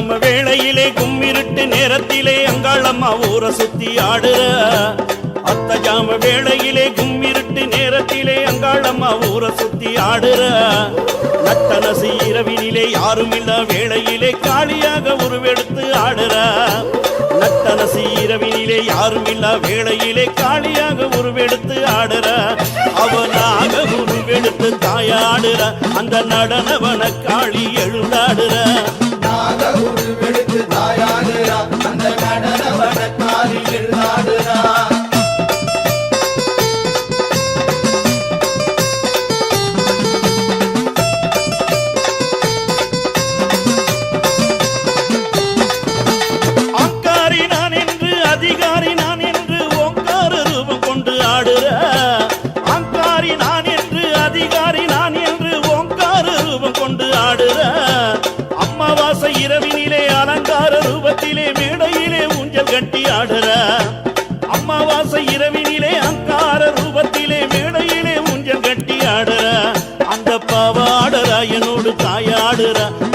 ஜாம வேளையிலே கும்மிருட்டு நேரத்திலே அங்காளம்மா ஊரை சுத்தி ஆடுற. அத்த ஜாம வேளையிலே கும்மிருட்டு நேரத்திலே அங்காளம்மா ஊரை சுத்தி ஆடுற. நத்தனசி இரவினிலே யாரும் இல்ல வேளையிலே காளியாக உருவெடுத்து ஆடுற. நத்தனசி இரவினிலே யாரும் இல்ல வேளையிலே காளியாக உருவெடுத்து ஆடுற. அவனாக உருவெடுத்து தாயாடுற. அந்த நடனவன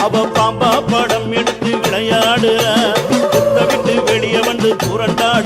அவ பாம்பா படம் எடுத்து விளையாடுற. குத்த விட்டு வெளியே வந்து புரண்டாடு.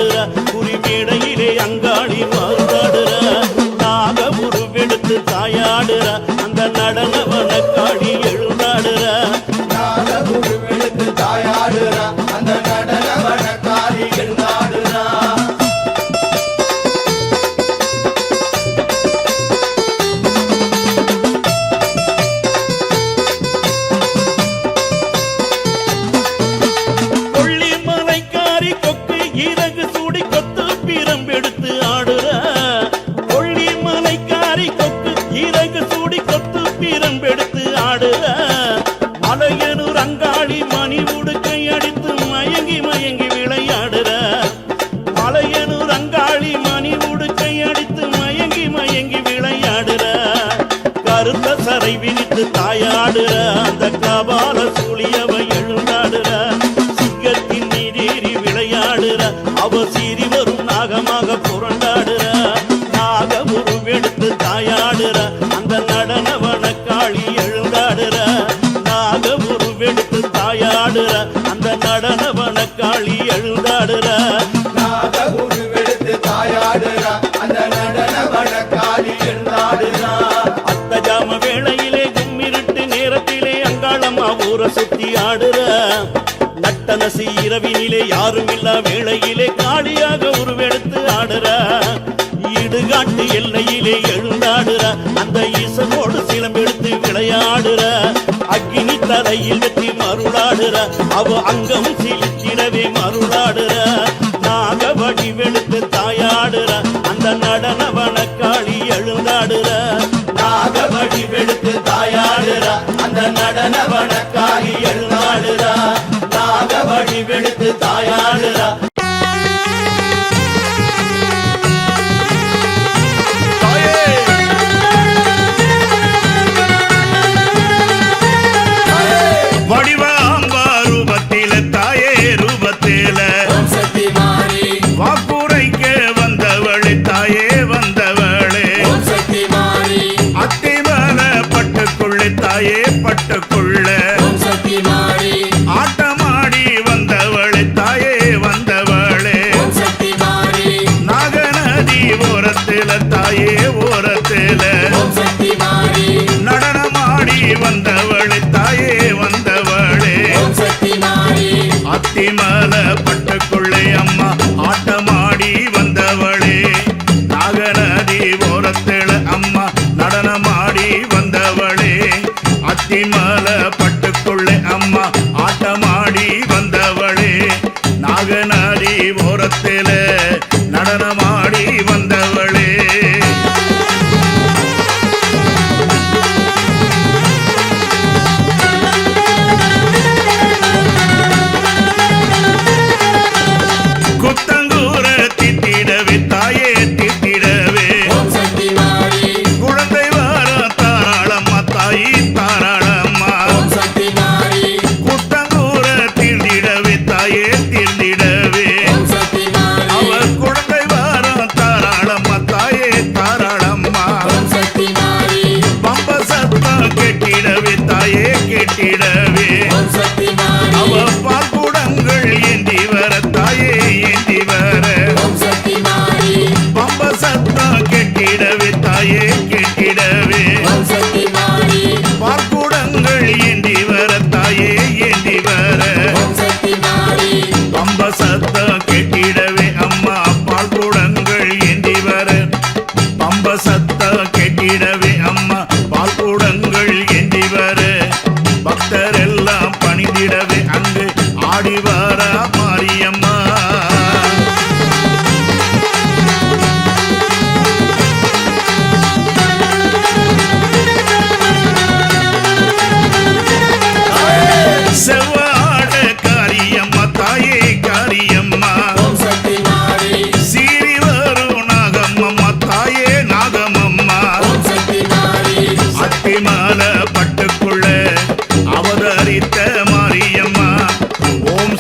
கொத்து பிரம்பெடுத்து ஆடுற மலையனூர் அங்காளி மணி உடுக்கை அடித்து மயங்கி மயங்கி விளையாடுற மலையனூர் அங்காளி மணி உடுக்கை அடித்து மயங்கி மயங்கி விளையாடுற கருத்த சரை விரித்து தாயாடுற அந்த கபால சூழியவை காளி எழுந்தாடுற. நாக உருவெடுத்து தாயாடுறா. அந்த நடன வடக்காரி எழுதாடுறா அத்த ஜாம வேளையிலே கும்மிருட்டு நேரத்திலே அங்காளம்மா ஊரை சுத்தி ஆடுற. நட்டனசி இரவினிலே யாரும் இல்லா வேளையிலே காளியாக உருவெடுத்து ஆடுற. இடுகாட்டு எல்லையிலே எழுந்தாடுற. அந்த ஈசனோடு சிலம்பெடுத்து விளையாடுற. அக்னி தலையில் வெற்றி மருளாடுற. அவ அங்கம் சிலிச்சிடவே மருளாடுற. நாக வடிவெடுத்து தாயாடுற. அந்த நடன வனக்காளி எழுந்தாடுற. நாக வடிவெடுத்து தாயாடுற. அந்த நடன வனக்காளி எழுந்தாடுற. நாக வடிவெடுத்து தாயாடுற. அத்திமல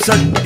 Jackson.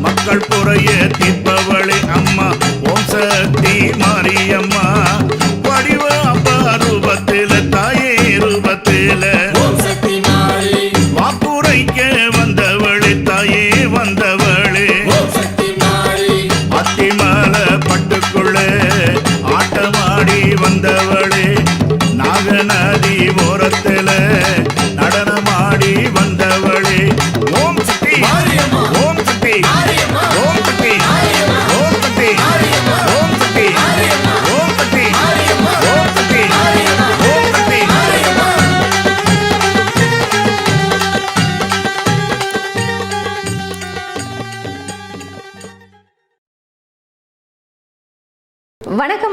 மக்கள் புறைய தீர்ப்பவளே அம்மா. ஓம் சக்தி மாரியம்மா. வடிவ அப்பா ரூபத்தில தாயே ரூபத்தில. வாக்குரைக்க வந்தவளே தாயே வந்தவளே. அத்திமல பட்டுக்குள்ள ஆட்டமாடி வந்தவளே. நாகநதி ஓரத்துல